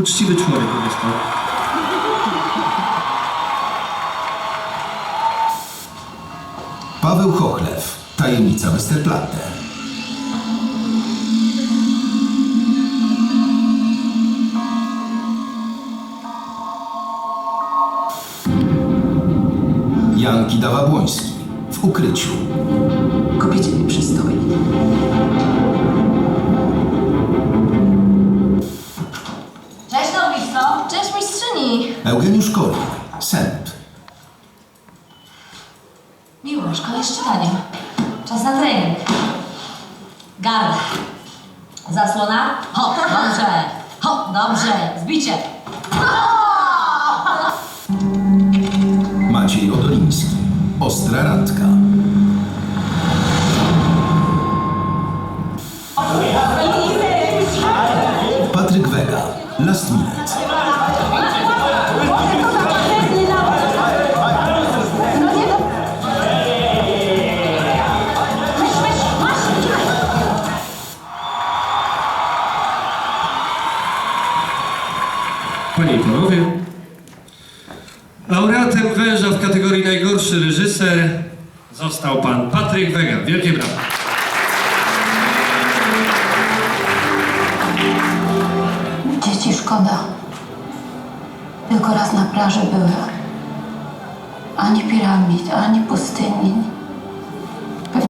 uczciwy człowiek po prostu. Paweł Chochlew, tajemnica Westerplatte. Jan Kidawa-Błoński, w ukryciu. Kobiecie nie przystoi. Cześć mistrzyni! Eugeniusz Kolik, sęp. Miło, szkoda z czytaniem. Czas na trening. Garda. Zasłona. Hop, dobrze. Hop, dobrze. Zbicie. Maciej Odoliński, ostra randka. Patryk Wega, last minute. Panie i panowie, laureatem węża w kategorii najgorszy reżyser został pan Patryk Wega. Wielkie brawa. Dzieci szkoda. Tylko raz na plaży były. Ani piramid, ani pustyni,